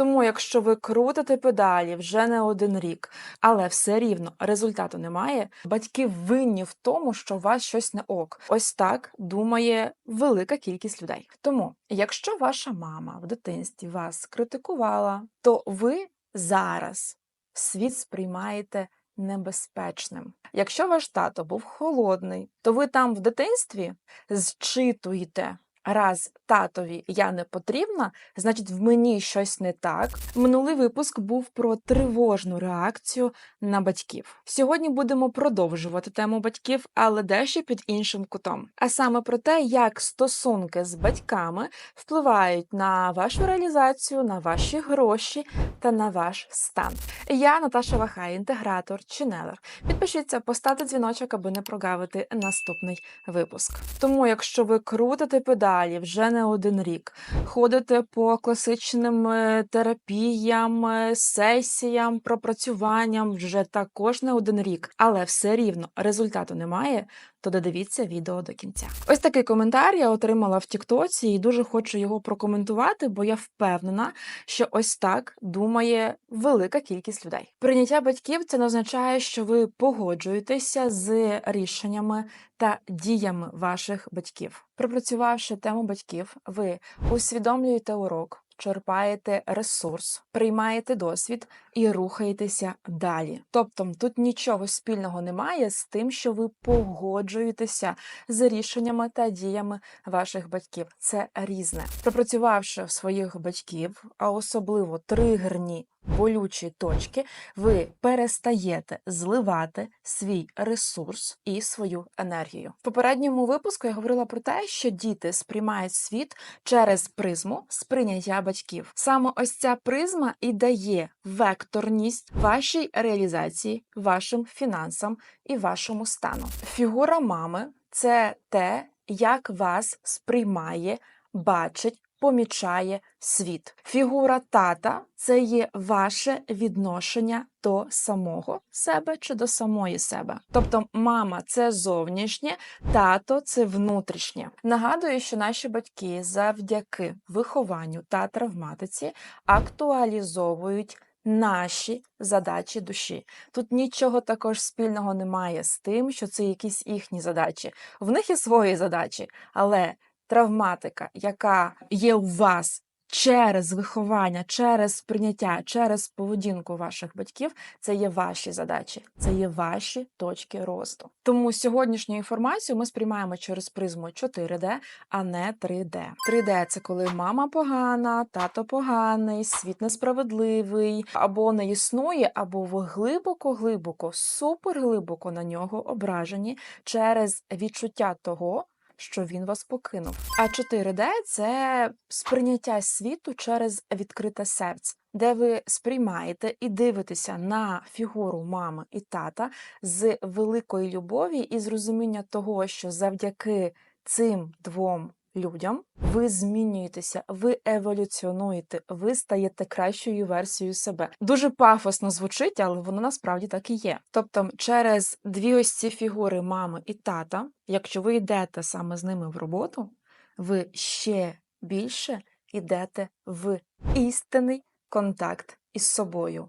Тому, якщо ви крутите педалі вже не один рік, але все рівно результату немає, батьки винні в тому, що у вас щось не ок. Ось так думає велика кількість людей. Тому, якщо ваша мама в дитинстві вас критикувала, то ви зараз світ сприймаєте небезпечним. Якщо ваш тато був холодний, то ви там в дитинстві зчитуєте. Раз татові я не потрібна, значить в мені щось не так. Минулий випуск був про тривожну реакцію на батьків. Сьогодні будемо продовжувати тему батьків, але дещо під іншим кутом. А саме про те, як стосунки з батьками впливають на вашу реалізацію, на ваші гроші та на ваш стан. Я Наташа Вахай, інтегратор, ченелер. Підпишіться, поставте дзвіночок, аби не прогавити наступний випуск. Тому, якщо ви крутите педалі вже не один рік, ходите по класичним е, терапіям, е, сесіям, пропрацюванням вже також не один рік, але все рівно результату немає. То додивіться відео до кінця. Ось такий коментар я отримала в Тіктоці і дуже хочу його прокоментувати, бо я впевнена, що ось так думає велика кількість людей. Прийняття батьків це не означає, що ви погоджуєтеся з рішеннями та діями ваших батьків. Пропрацювавши тему батьків, ви усвідомлюєте урок. Черпаєте ресурс, приймаєте досвід і рухаєтеся далі. Тобто тут нічого спільного немає з тим, що ви погоджуєтеся з рішеннями та діями ваших батьків. Це різне. Пропрацювавши своїх батьків, а особливо тригерні болючі точки, ви перестаєте зливати свій ресурс і свою енергію. В попередньому випуску я говорила про те, що діти сприймають світ через призму сприйняття батьків. Саме ось ця призма і дає векторність вашій реалізації, вашим фінансам і вашому стану. Фігура мами це те, як вас сприймає, бачить помічає світ. Фігура тата це є ваше відношення до самого себе чи до самої себе. Тобто, мама це зовнішнє, тато це внутрішнє. Нагадую, що наші батьки завдяки вихованню та травматиці актуалізовують. Наші задачі душі. Тут нічого також спільного немає з тим, що це якісь їхні задачі. В них є свої задачі, але травматика, яка є у вас через виховання, через прийняття, через поведінку ваших батьків, це є ваші задачі, це є ваші точки росту. Тому сьогоднішню інформацію ми сприймаємо через призму 4D, а не 3D. 3D – це коли мама погана, тато поганий, світ несправедливий, або не існує, або ви глибоко-глибоко, суперглибоко на нього ображені через відчуття того що він вас покинув. А 4D – це сприйняття світу через відкрите серце, де ви сприймаєте і дивитеся на фігуру мами і тата з великої любові і з розуміння того, що завдяки цим двом людям ви змінюєтеся, ви еволюціонуєте, ви стаєте кращою версією себе. Дуже пафосно звучить, але воно насправді так і є. Тобто, через дві ось ці фігури мами і тата, якщо ви йдете саме з ними в роботу, ви ще більше йдете в істинний контакт із собою.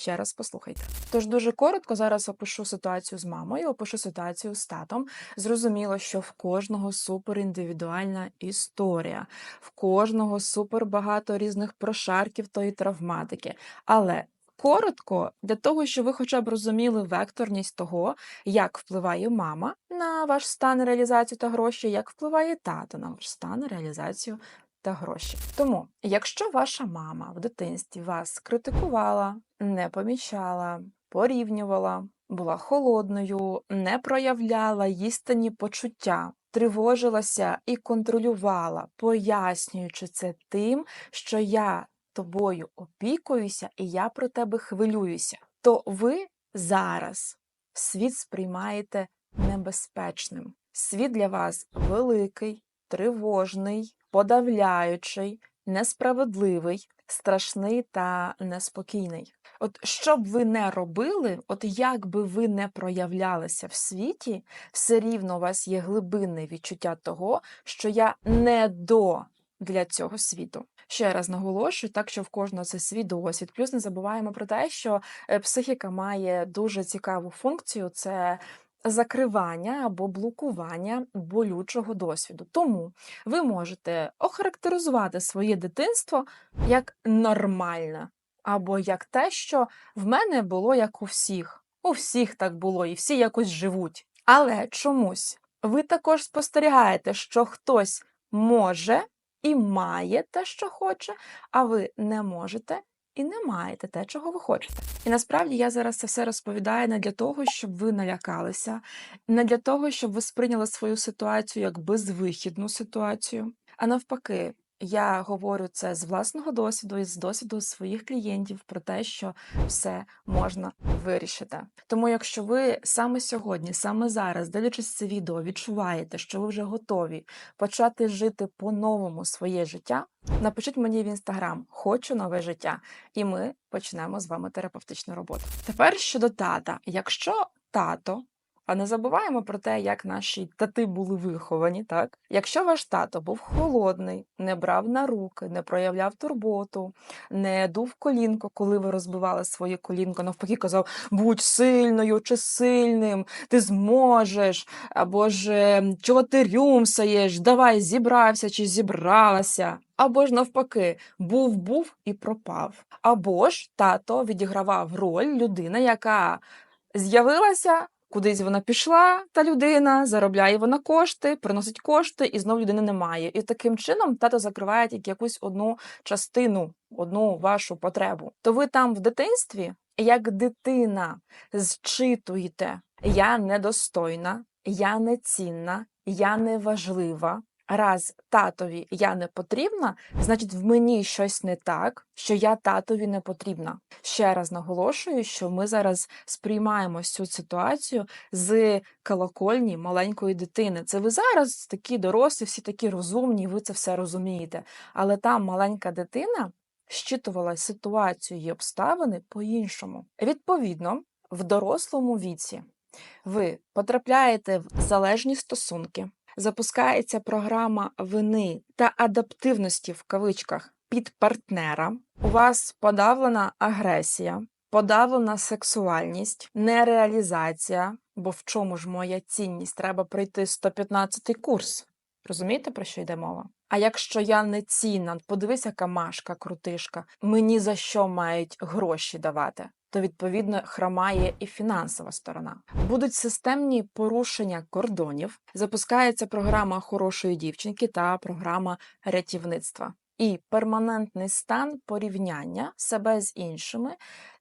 Ще раз послухайте. Тож дуже коротко зараз опишу ситуацію з мамою, опишу ситуацію з татом. Зрозуміло, що в кожного суперіндивідуальна історія, в кожного супер багато різних прошарків тої травматики. Але коротко, для того, щоб ви хоча б розуміли векторність того, як впливає мама на ваш стан реалізацію та гроші, як впливає тато на ваш стан реалізацію та гроші. Тому, якщо ваша мама в дитинстві вас критикувала, не помічала, порівнювала, була холодною, не проявляла істинні почуття, тривожилася і контролювала, пояснюючи це тим, що я тобою опікуюся і я про тебе хвилююся, то ви зараз світ сприймаєте небезпечним. Світ для вас великий, тривожний, подавляючий, несправедливий, страшний та неспокійний. От що б ви не робили, от як би ви не проявлялися в світі, все рівно у вас є глибинне відчуття того, що я не до для цього світу. Ще раз наголошую, так що в кожного це свій досвід. Плюс не забуваємо про те, що е, психіка має дуже цікаву функцію це закривання або блокування болючого досвіду. Тому ви можете охарактеризувати своє дитинство як нормальне, або як те, що в мене було як у всіх. У всіх так було, і всі якось живуть. Але чомусь ви також спостерігаєте, що хтось може і має те, що хоче, а ви не можете і не маєте те, чого ви хочете. І насправді я зараз це все розповідаю не для того, щоб ви налякалися, не для того, щоб ви сприйняли свою ситуацію як безвихідну ситуацію, а навпаки. Я говорю це з власного досвіду і з досвіду своїх клієнтів про те, що все можна вирішити. Тому, якщо ви саме сьогодні, саме зараз, дивлячись це відео, відчуваєте, що ви вже готові почати жити по-новому своє життя, напишіть мені в інстаграм Хочу нове життя, і ми почнемо з вами терапевтичну роботу. Тепер щодо тата, якщо тато. А не забуваємо про те, як наші тати були виховані, так? Якщо ваш тато був холодний, не брав на руки, не проявляв турботу, не дув колінко, коли ви розбивали своє колінко, навпаки, казав будь сильною чи сильним, ти зможеш, або ж «Ем, чого ти рюмсаєш, давай зібрався чи зібралася. Або ж навпаки, був був і пропав. Або ж тато відігравав роль людини, яка з'явилася. Кудись вона пішла, та людина, заробляє вона кошти, приносить кошти, і знову людини немає. І таким чином тато закриває тільки якусь одну частину, одну вашу потребу. То ви там в дитинстві, як дитина, зчитуєте я недостойна, я нецінна, я неважлива. Раз татові я не потрібна, значить в мені щось не так, що я татові не потрібна. Ще раз наголошую, що ми зараз сприймаємо цю ситуацію з колокольні маленької дитини. Це ви зараз такі дорослі, всі такі розумні, ви це все розумієте. Але там маленька дитина щитувала ситуацію і обставини по-іншому. Відповідно, в дорослому віці ви потрапляєте в залежні стосунки запускається програма вини та адаптивності в кавичках під партнера. У вас подавлена агресія, подавлена сексуальність, нереалізація. Бо в чому ж моя цінність? Треба пройти 115 курс. Розумієте, про що йде мова? А якщо я не цінна, подивись, яка машка, крутишка, мені за що мають гроші давати? То відповідно хромає і фінансова сторона. Будуть системні порушення кордонів, запускається програма хорошої дівчинки та програма рятівництва. І перманентний стан порівняння себе з іншими,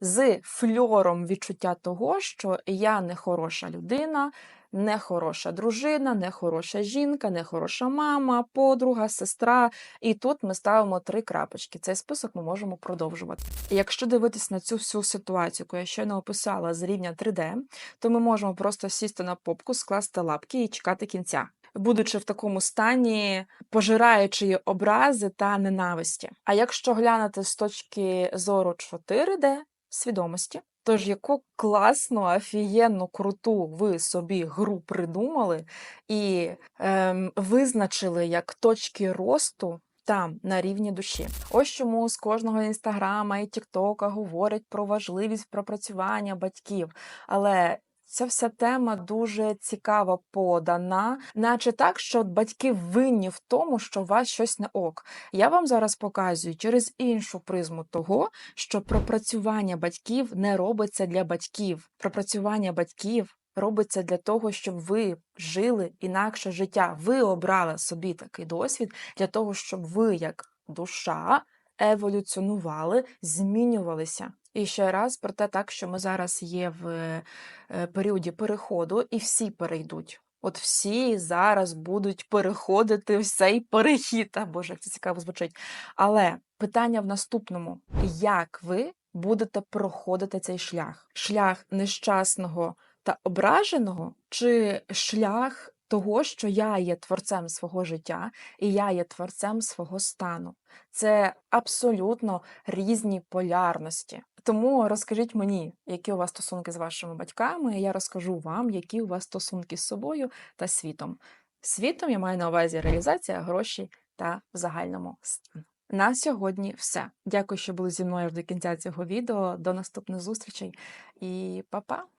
з фльором відчуття того, що я не хороша людина, не хороша дружина, не хороша жінка, не хороша мама, подруга, сестра. І тут ми ставимо три крапочки. Цей список ми можемо продовжувати. Якщо дивитись на цю всю ситуацію, яку я щойно описала з рівня 3D, то ми можемо просто сісти на попку, скласти лапки і чекати кінця. Будучи в такому стані, пожираючи образи та ненависті. А якщо глянути з точки зору 4D свідомості, Тож, яку класну, офігенну, круту ви собі гру придумали і ем, визначили як точки росту там на рівні душі. Ось чому з кожного інстаграма і Тіктока говорять про важливість пропрацювання батьків. Але Ця вся тема дуже цікаво подана, наче так, що батьки винні в тому, що у вас щось не ок. Я вам зараз показую через іншу призму того, що пропрацювання батьків не робиться для батьків. Пропрацювання батьків робиться для того, щоб ви жили інакше життя. Ви обрали собі такий досвід для того, щоб ви, як душа, еволюціонували, змінювалися. І ще раз про те, так що ми зараз є в е, періоді переходу, і всі перейдуть. От всі зараз будуть переходити в цей перехід. А Боже, як це цікаво звучить. Але питання в наступному: як ви будете проходити цей шлях? Шлях нещасного та ображеного, чи шлях того, що я є творцем свого життя і я є творцем свого стану. Це абсолютно різні полярності. Тому розкажіть мені, які у вас стосунки з вашими батьками, і я розкажу вам, які у вас стосунки з собою та світом. Світом я маю на увазі реалізація, гроші та в загальному стану. На сьогодні все. Дякую, що були зі мною до кінця цього відео. До наступних зустрічей і па-па!